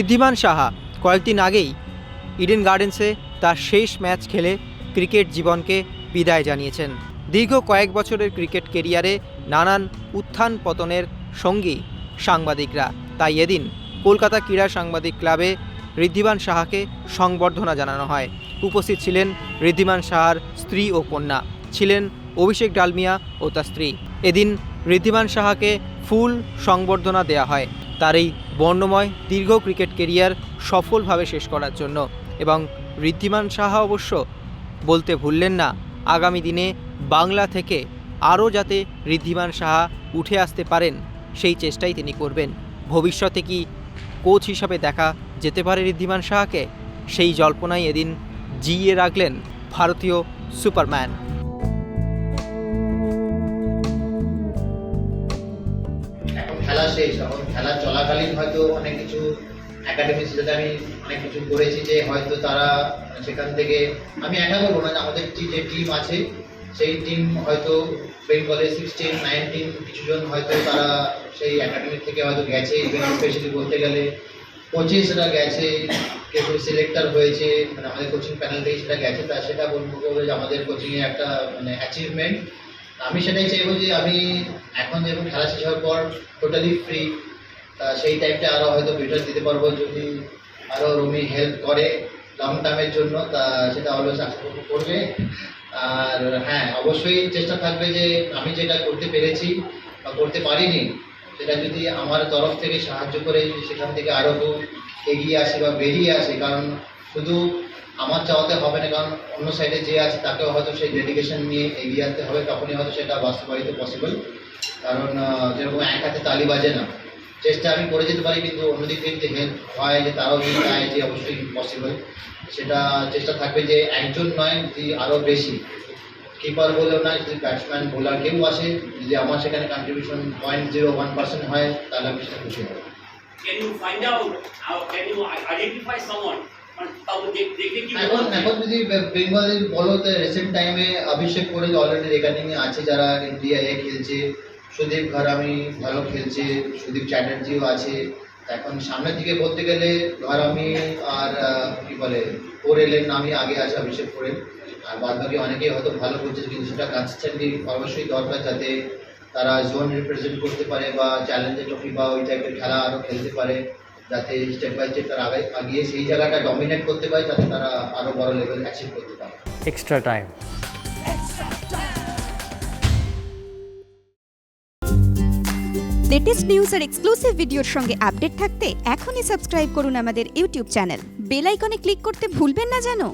ঋদ্ধিমান সাহা কয়েকদিন আগেই ইডেন গার্ডেন্সে তার শেষ ম্যাচ খেলে ক্রিকেট জীবনকে বিদায় জানিয়েছেন। দীর্ঘ কয়েক বছরের ক্রিকেট কেরিয়ারে নানান উত্থান পতনের সঙ্গী সাংবাদিকরা। তাই এদিন কলকাতা ক্রীড়া সাংবাদিক ক্লাবে ঋদ্ধিমান সাহাকে সংবর্ধনা জানানো হয়। উপস্থিত ছিলেন ঋদ্ধিমান সাহার স্ত্রী ও কন্যা। ছিলেন অভিষেক ডালমিয়া ও তার স্ত্রী। এদিন ঋদ্ধিমান সাহাকে ফুল সংবর্ধনা দেয়া হয়। তার এই বর্ণময়, দীর্ঘ ক্রিকেট কেরিয়ার সফলভাবে শেষ করার জন্য। এবং ঋদ্ধিমান সাহা অবশ্য বলতে ভুললেন না, আগামী দিনে বাংলা থেকে আরও যাতে ঋদ্ধিমান সাহা উঠে আসতে পারেন, সেই চেষ্টাই তিনি করবেন। ভবিষ্যতে কি কোচ হিসাবে দেখা যেতে পারে ঋদ্ধিমান সাহাকে? সেই জল্পনাই এদিন জিইয়ে রাখলেন ভারতীয় সুপারম্যান। শেষ এখন খেলা চলাকালীন হয়তো অনেক কিছু একাডেমি সাথে আমি অনেক কিছু করেছি যে হয়তো তারা সেখান থেকে, আমি একা বলব না আমাদের যে টিম আছে, সেই টিম হয়তো বেঙ্গলে সিক্সটিন নাইনটিন কিছুজন হয়তো তারা সেই একাডেমি থেকে হয়তো গেছে ইভেন স্পেশালি বলতে গেলে কোচেসরা গেছে, কেউ সিলেক্টার হয়েছে মানে আমাদের কোচিং প্যানেল থেকে সেটা গেছে, তা সেটা বলব যে আমাদের কোচিংয়ে একটা মানে অ্যাচিভমেন্ট আমি সেটাই চাইব যে আমি এখন যেরকম খেলা শেষ হওয়ার পর টোটালি ফ্রি সেই টাইমটা আরও হয়তো বেটার দিতে পারব যদি আরও রুমি হেল্প করে লং টার্মের জন্য, তা সেটা অলওয়েজ আশা করবে আর হ্যাঁ অবশ্যই চেষ্টা থাকবে যে আমি যেটা করতে পেরেছি বা করতে পারিনি, সেটা যদি আমার তরফ থেকে সাহায্য করে সেখান থেকে আরও এগিয়ে আসে বা বেরিয়ে আসে, কারণ শুধু আমার চাওয়াতে হবে না, কারণ অন্য সাইডে যে আছে তাকেও হয়তো সেই ডেডিকেশন নিয়ে এগিয়ে আসতে হবে, তখনই হয়তো সেটা বাস্তবায়িত পসিবল কারণ যেরকম এক হাতে তালি বাজে না। চেষ্টা আমি করে যেতে পারি, কিন্তু অন্যদিক থেকে যে হেল্প হয়, যে তারাও যদি চায় যে অবশ্যই পসিবল সেটা চেষ্টা থাকবে যে একজন নয়, যদি আরও বেশি। কিপার বলেও নয় যদি ব্যাটসম্যান বোলার কেউ আসে, যদি আমার সেখানে contribution point zero one percent হয়, তাহলে আমি সেটা খুশি হব। Can you find out how can you identify someone? এখন এখন যদি বেঙ্গলি বলো তো রিসেন্ট টাইমে অভিষেক করে অলরেডি রেকর্ডিং আছে যারা ইন্ডিয়া এ খেলছে সুদীপ ঘরামি ভালো খেলছে সুদীপ চ্যাটার্জিও আছে। এখন সামনের দিকে বলতে গেলে ঘরামি আর কি বলে কোরেলের নামই আগে আছে অভিষেক কোরেল আর বাদ বাকি অনেকেই হয়তো ভালো করছে কিন্তু সেটা কনসিস্টেন্টলি অবশ্যই দরকার যাতে তারা জোন রিপ্রেজেন্ট করতে পারে বা চ্যালেঞ্জের ট্রফি বা ওই টাইপের খেলা আরও খেলতে পারে। যাতে স্টেপ বাই স্টেপ তারা আগে আগিয়ে সেই জায়গাটা ডমিনেট করতে পারে যাতে তারা আরও বড় লেভেল অ্যাচিভ করতে পারে। এক্সট্রা টাইম লেটেস্ট নিউজ আর এক্সক্লুসিভ ভিডিওর সঙ্গে আপডেট থাকতে এখনই সাবস্ক্রাইব করুন আমাদের ইউটিউব চ্যানেল বেল আইকনে ক্লিক করতে ভুলবেন না জানো